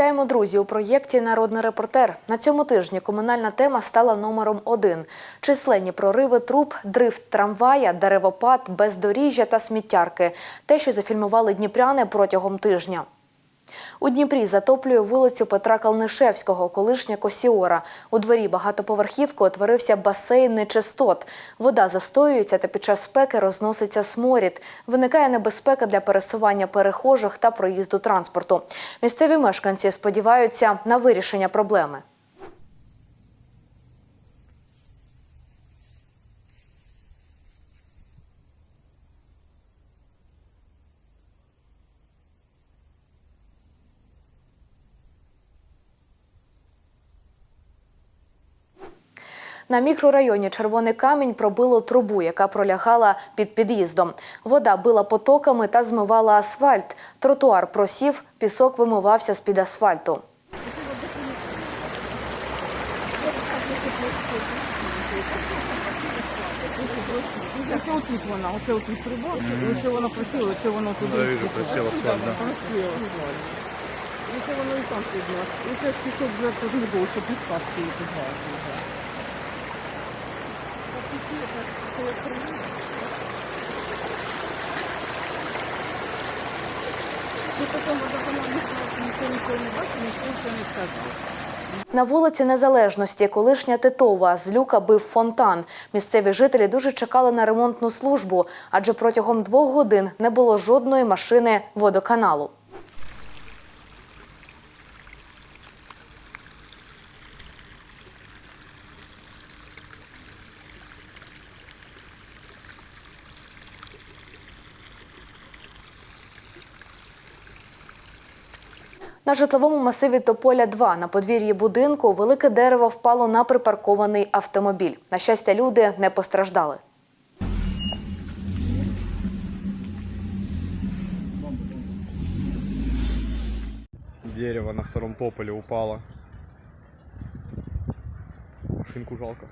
Вітаємо, друзі! У проєкті Народний репортер на цьому тижні комунальна тема стала номером один: численні прориви труб, дрифт трамвая, деревопад, бездоріжжя та сміттярки. Те, що зафільмували дніпряни протягом тижня. У Дніпрі затоплює вулицю Петра Калнишевського, колишня Косіора. У дворі багатоповерхівки утворився басейн нечистот. Вода застоюється та під час спеки розноситься сморід. Виникає небезпека для пересування перехожих та проїзду транспорту. Місцеві мешканці сподіваються на вирішення проблеми. На мікрорайоні Червоний камінь пробило трубу, яка пролягала під під'їздом. Вода била потоками та змивала асфальт. Тротуар просів, пісок вимивався з-під асфальту. Ось отут вона, оце отут прибор, ось воно просило, ось воно туди. Да, вижу, просел асфальт, да. Просило. Ось воно і там підняв. І це ж пішов вже тут не було, що піска стоїть і грає. І потім водоканал ніхто нічого не бачив, ніхто нічого не сказав. На вулиці Незалежності колишня Титова з люка бив фонтан. Місцеві жителі дуже чекали на ремонтну службу, адже протягом двох годин не було жодної машини водоканалу. На житловому масиві Тополя 2 на подвір'ї будинку велике дерево впало на припаркований автомобіль. На щастя, люди не постраждали. Дерево на втором тополе упало. Машинку жалко.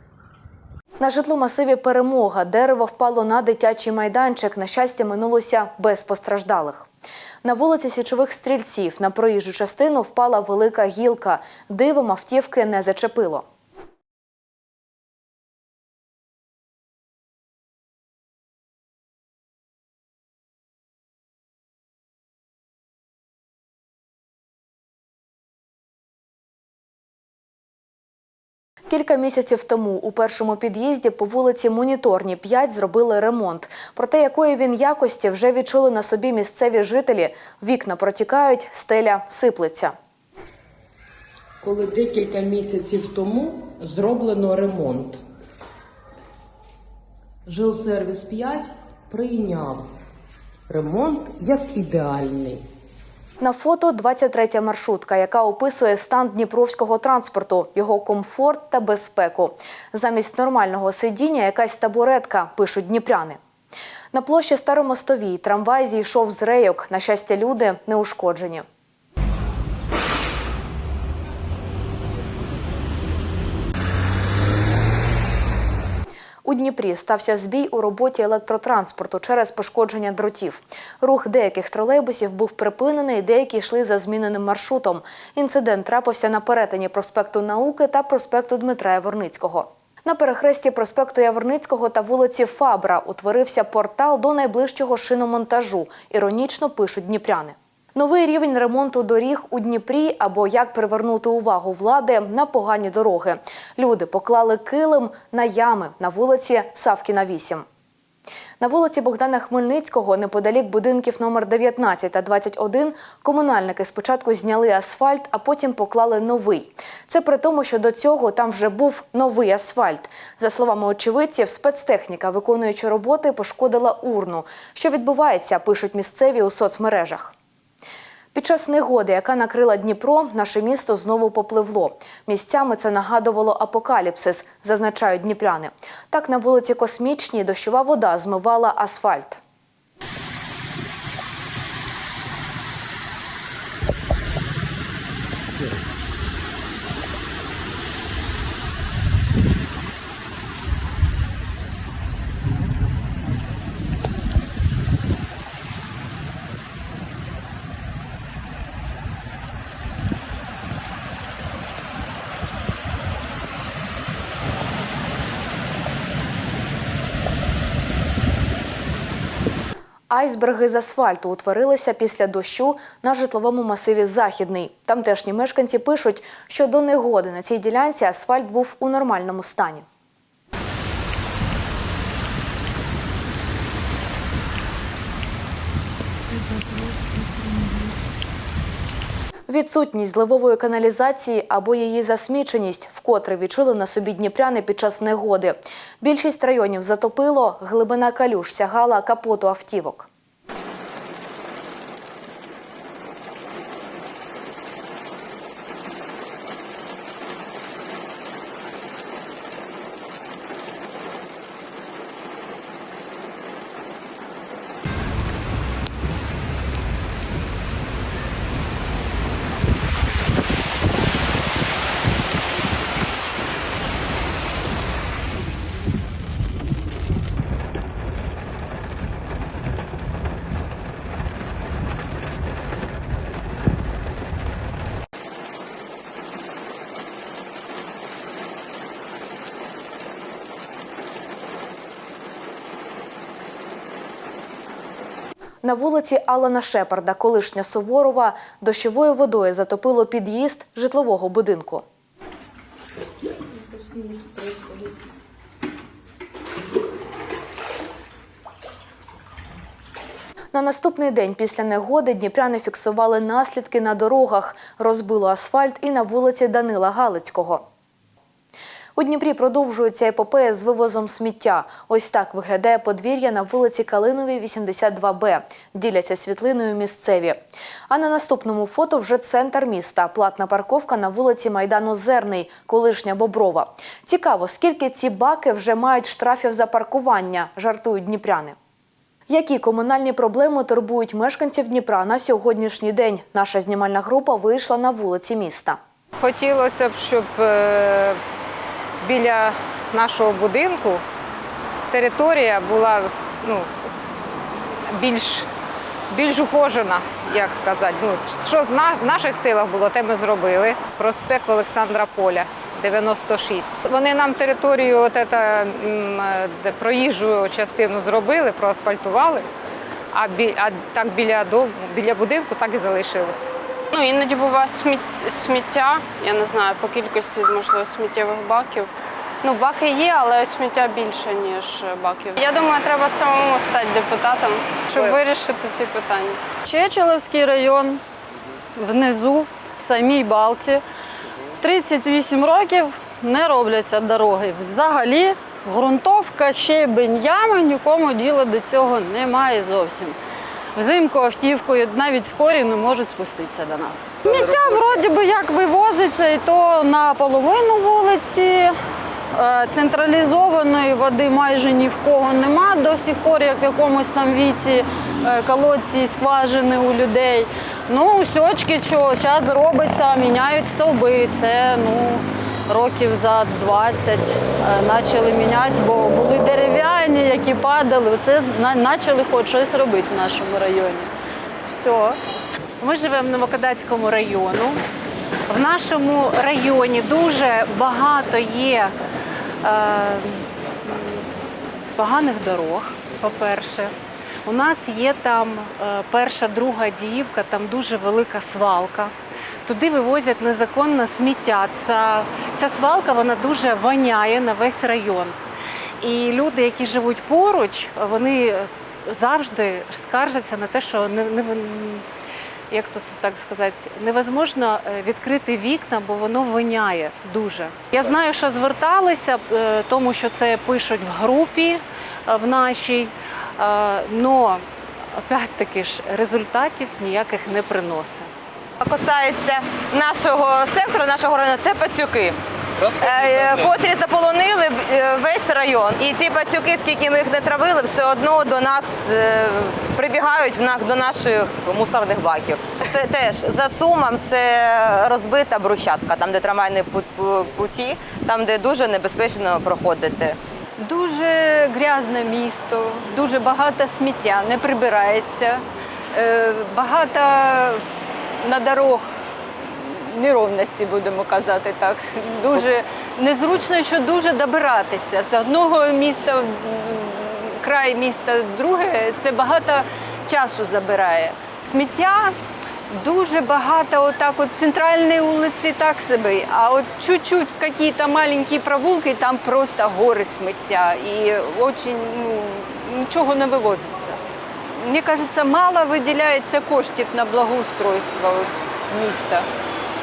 На житломасиві Перемога дерево впало на дитячий майданчик. На щастя, минулося без постраждалих. На вулиці Січових стрільців на проїжджу частину впала велика гілка. Дивом автівки не зачепило. Кілька місяців тому у першому під'їзді по вулиці Моніторні 5 зробили ремонт. Проте якої він якості вже відчули на собі місцеві жителі. Вікна протікають, стеля сиплеться. коли декілька місяців тому зроблено ремонт. Жилсервіс 5 прийняв ремонт як ідеальний. На фото 23-я маршрутка, яка описує стан дніпровського транспорту, його комфорт та безпеку. Замість нормального сидіння якась табуретка, пишуть дніпряни. На площі Старомостовій трамвай зійшов з рейок. На щастя, люди не ушкоджені. У Дніпрі стався збій у роботі електротранспорту через пошкодження дротів. Рух деяких тролейбусів був припинений, деякі йшли за зміненим маршрутом. Інцидент трапився на перетині проспекту Науки та проспекту Дмитра Яворницького. На перехресті проспекту Яворницького та вулиці Фабра утворився портал до найближчого шиномонтажу. Іронічно пишуть дніпряни. Новий рівень ремонту доріг у Дніпрі або як привернути увагу влади на погані дороги. Люди поклали килим на ями на вулиці Савкіна 8. На вулиці Богдана Хмельницького, неподалік будинків номер 19 та 21, комунальники спочатку зняли асфальт, а потім поклали новий. Це при тому, що до цього там вже був новий асфальт. За словами очевидців, спецтехніка, виконуючи роботи, пошкодила урну. Що відбувається, пишуть місцеві у соцмережах. Під час негоди, яка накрила Дніпро, наше місто знову попливло. Місцями це нагадувало апокаліпсис, зазначають дніпряни. Так на вулиці Космічній дощова вода змивала асфальт. Айсберги з асфальту утворилися після дощу на житловому масиві Західний. Тамтешні мешканці пишуть, що до негоди на цій ділянці асфальт був у нормальному стані. Відсутність зливової каналізації або її засміченість вкотре відчули на собі дніпряни під час негоди. Більшість районів затопило, глибина калюж сягала капоту автівок. На вулиці Алана Шепарда, колишня Суворова, дощовою водою затопило під'їзд житлового будинку. На наступний день після негоди дніпряни фіксували наслідки на дорогах, розбило асфальт і на вулиці Данила Галицького. У Дніпрі продовжується епопея з вивозом сміття. Ось так виглядає подвір'я на вулиці Калиновій, 82Б. Діляться світлиною місцеві. А на наступному фото вже центр міста. Платна парковка на вулиці Майдану Зерний, колишня Боброва. Цікаво, скільки ці баки вже мають штрафів за паркування, жартують дніпряни. Які комунальні проблеми турбують мешканців Дніпра на сьогоднішній день? Наша знімальна група вийшла на вулиці міста. Хотілося б, щоб е, біля нашого будинку територія була ну, більш, більш ухожена, як сказати. Ну, що в наших силах було, те ми зробили. Проспект Олександра Поля. 96. Вони нам територію, от ета, проїжджу частину зробили, проасфальтували, а, бі, а так біля дому, біля будинку так і залишилось. Ну, іноді буває сміт- сміття, я не знаю, по кількості, можливо, сміттєвих баків. Ну, баки є, але сміття більше, ніж баків. Я думаю, треба самому стати депутатом, щоб вирішити ці питання. Чечелевський район внизу, в самій Балці. 38 років не робляться дороги. Взагалі, ґрунтовка, щебень, ями, нікому діла до цього немає зовсім. Взимку автівкою навіть скорі не можуть спуститися до нас. Сміття вроді би як вивозиться, і то на половину вулиці. Е, Централізованої води майже ні в кого нема до сих пор, як в якомусь там віці е, колодці, і скважини у людей. Ну, сьочки, що зараз робиться, міняють стовби. Це ну, років за 20 е, почали міняти, бо були дерев'яні, які падали. Це почали хоч щось робити в нашому районі. Все. Ми живемо в Новокадацькому району. В нашому районі дуже багато є е, поганих дорог, по-перше. У нас є там е, перша, друга діївка, там дуже велика свалка. Туди вивозять незаконно сміття. Ця, ця свалка вона дуже воняє на весь район. І люди, які живуть поруч, вони завжди скаржаться на те, що не, не, як то так сказати, невозможно е, відкрити вікна, бо воно воняє дуже. Я знаю, що зверталися, е, тому що це пишуть в групі е, в нашій, але опять-таки ж результатів ніяких не приносить. Касається нашого сектору, нашого району, це пацюки. е, Котрі заполонили е, весь район. І ці пацюки, скільки ми їх не травили, все одно до нас е, прибігають до наших мусорних баків. Теж за ЦУМом це розбита брусчатка, там де трамвайні пу- пу- путі, там де дуже небезпечно проходити. Дуже грязне місто, дуже багато сміття, не прибирається, багато на дорог неровності, будемо казати так. Дуже незручно, що дуже добиратися з одного міста м, край міста в друге, це багато часу забирає. Сміття дуже багато, отак от центральні вулиці так собі, а от чуть-чуть якісь маленькі провулки, там просто гори сміття і очень, ну, нічого не вивозиться. Мені кажеться, мало виділяється коштів на благоустройство от, міста.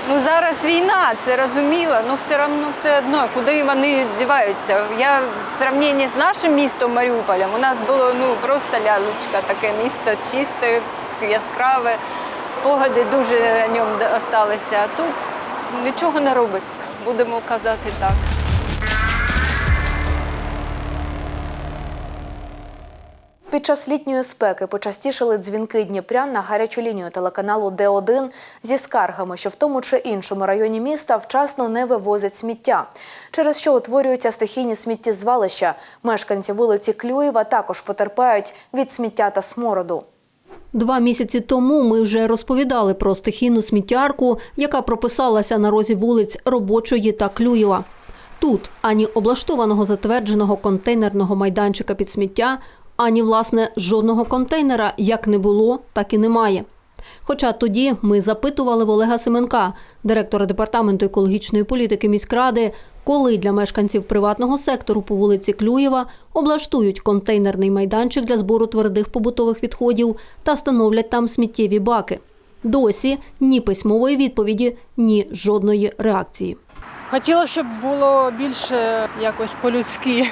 Ну зараз війна, це розуміло, але все одно все одно, куди вони діваються. Я в сравненні з нашим містом Маріуполем, у нас було ну просто лялечка, таке місто чисте, яскраве, спогади дуже о ньому залишилися. А тут нічого не робиться, будемо казати так. Під час літньої спеки почастішали дзвінки Дніпрян на гарячу лінію телеканалу Д1 зі скаргами, що в тому чи іншому районі міста вчасно не вивозять сміття, через що утворюються стихійні сміттєзвалища. Мешканці вулиці Клюєва також потерпають від сміття та смороду. Два місяці тому ми вже розповідали про стихійну сміттярку, яка прописалася на розі вулиць Робочої та Клюєва. Тут ані облаштованого затвердженого контейнерного майданчика під сміття, ані, власне, жодного контейнера як не було, так і немає. Хоча тоді ми запитували в Олега Семенка, директора департаменту екологічної політики міськради, коли для мешканців приватного сектору по вулиці Клюєва облаштують контейнерний майданчик для збору твердих побутових відходів та встановлять там сміттєві баки. Досі ні письмової відповіді, ні жодної реакції. Хотіла, щоб було більше якось по-людськи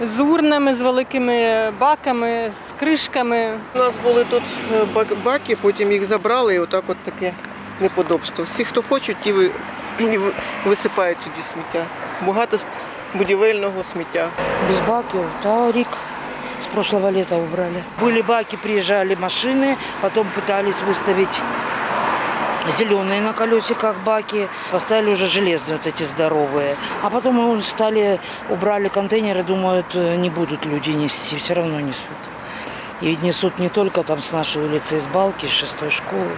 З урнами, з великими баками, з кришками. У нас були тут е, бак- баки, потім їх забрали, і отак от таке неподобство. Всі, хто хочуть, ті ви- і ви- висипають сюди сміття. Багато с- будівельного сміття. Без баків, та рік с прошлого лета убрали. Были баки, приезжали машины, потом пытались выставить зеленые на колесиках баки, поставили уже железные вот эти здоровые. А потом мы стали, убрали контейнеры, думают, э, не будут люди нести, все равно несут. И несут не только там с нашей улицы, из Балки, с шестой школы,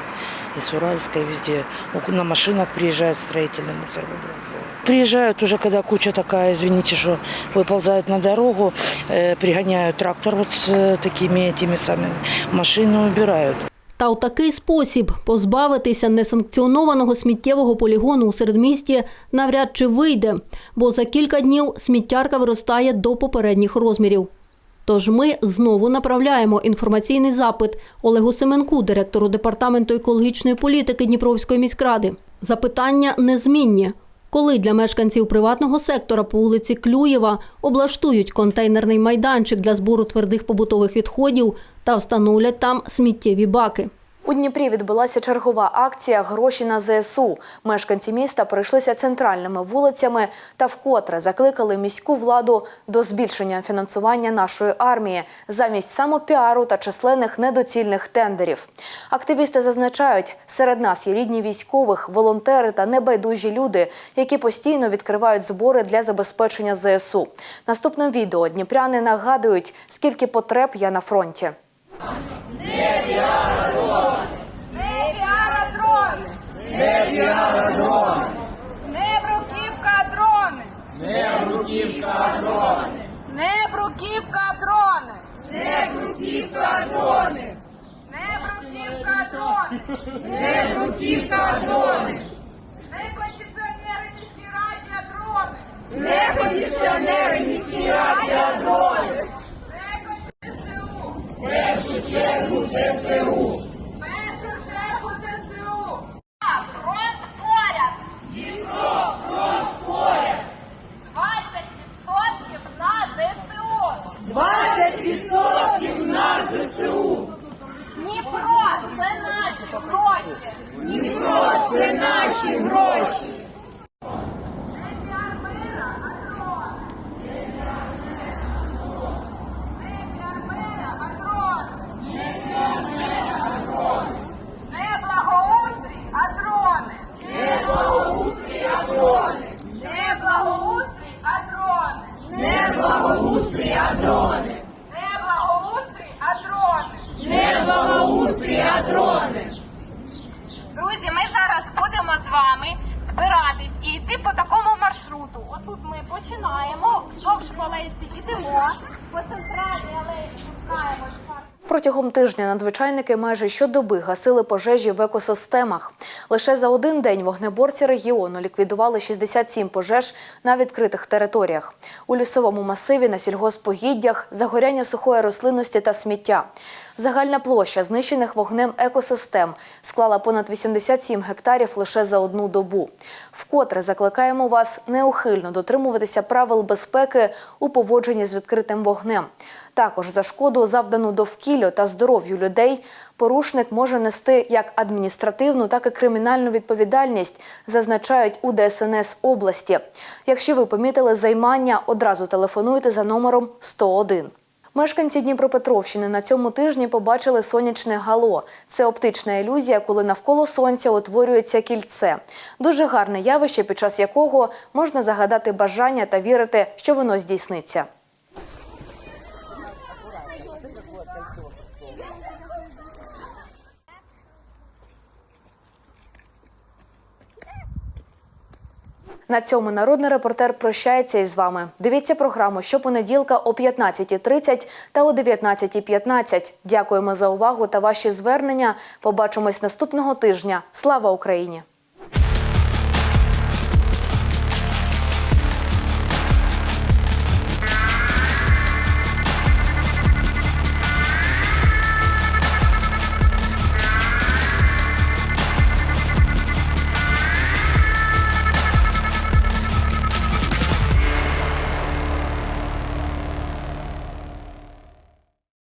из Уральской, везде. У- На машинах приезжают строительный мусор выбрасывают. Приезжают уже, когда куча такая, извините, что выползает на дорогу, э, пригоняют трактор вот с э, такими этими самыми, машины убирают. Та у такий спосіб позбавитися несанкціонованого сміттєвого полігону у середмісті навряд чи вийде, бо за кілька днів сміттярка виростає до попередніх розмірів. Тож ми знову направляємо інформаційний запит Олегу Семенку, директору департаменту екологічної політики Дніпровської міськради. Запитання незмінні. Коли для мешканців приватного сектора по вулиці Клюєва облаштують контейнерний майданчик для збору твердих побутових відходів та встановлять там сміттєві баки. У Дніпрі відбулася чергова акція Гроші на ЗСУ. Мешканці міста пройшлися центральними вулицями та вкотре закликали міську владу до збільшення фінансування нашої армії замість самопіару та численних недоцільних тендерів. Активісти зазначають, серед нас є рідні військових, волонтери та небайдужі люди, які постійно відкривають збори для забезпечення ЗСУ. Наступним відео дніпряни нагадують, скільки потреб є на фронті. Не бруківка дрони! Не бруківка дрони! Не бруківка дрони! Не бруківка дрони! Не бруківка дрони! Не бруківка дрони! Не кондиціонери міські радіо дрони! Не кондиціонери міські радіо дрони! Не ЗСУ! Першу чергу ЗСУ! Першу чергу ЗСУ! Фронт поряд! Дніпро, фронт поряд! 20% на ЗСУ! 20% на ЗСУ! Дніпро – це наші гроші! Дніпро – це наші гроші! Не піармера, а дрони! Не піармера, а дрони! Не піармера, а дрони! Не благоустрій, а дрони! Не благоустрій, а дрони! Не благоустрій, а дрони! Не благоустрій, а дрони! Не благоустрій, а дрони! Не благоустрій, а дрони! Друзі, ми зараз будемо з вами збиратись і йти по такому маршруту. Отут ми починаємо, вздовж Малейці йдемо, по центральній алеї спускаємось. Протягом тижня надзвичайники майже щодоби гасили пожежі в екосистемах. Лише за один день вогнеборці регіону ліквідували 67 пожеж на відкритих територіях. У лісовому масиві на сільгоспогіддях, загоряння сухої рослинності та сміття. Загальна площа знищених вогнем екосистем склала понад 87 гектарів лише за одну добу. Вкотре закликаємо вас неухильно дотримуватися правил безпеки у поводженні з відкритим вогнем. Також за шкоду, завдану довкіллю та здоров'ю людей, порушник може нести як адміністративну, так і кримінальну відповідальність, зазначають у ДСНС області. Якщо ви помітили займання, одразу телефонуйте за номером 101. Мешканці Дніпропетровщини на цьому тижні побачили сонячне гало. Це оптична ілюзія, коли навколо сонця утворюється кільце. Дуже гарне явище, під час якого можна загадати бажання та вірити, що воно здійсниться. На цьому народний репортер прощається із вами. Дивіться програму щопонеділка о 15.30 та о 19.15. Дякуємо за увагу та ваші звернення. Побачимось наступного тижня. Слава Україні!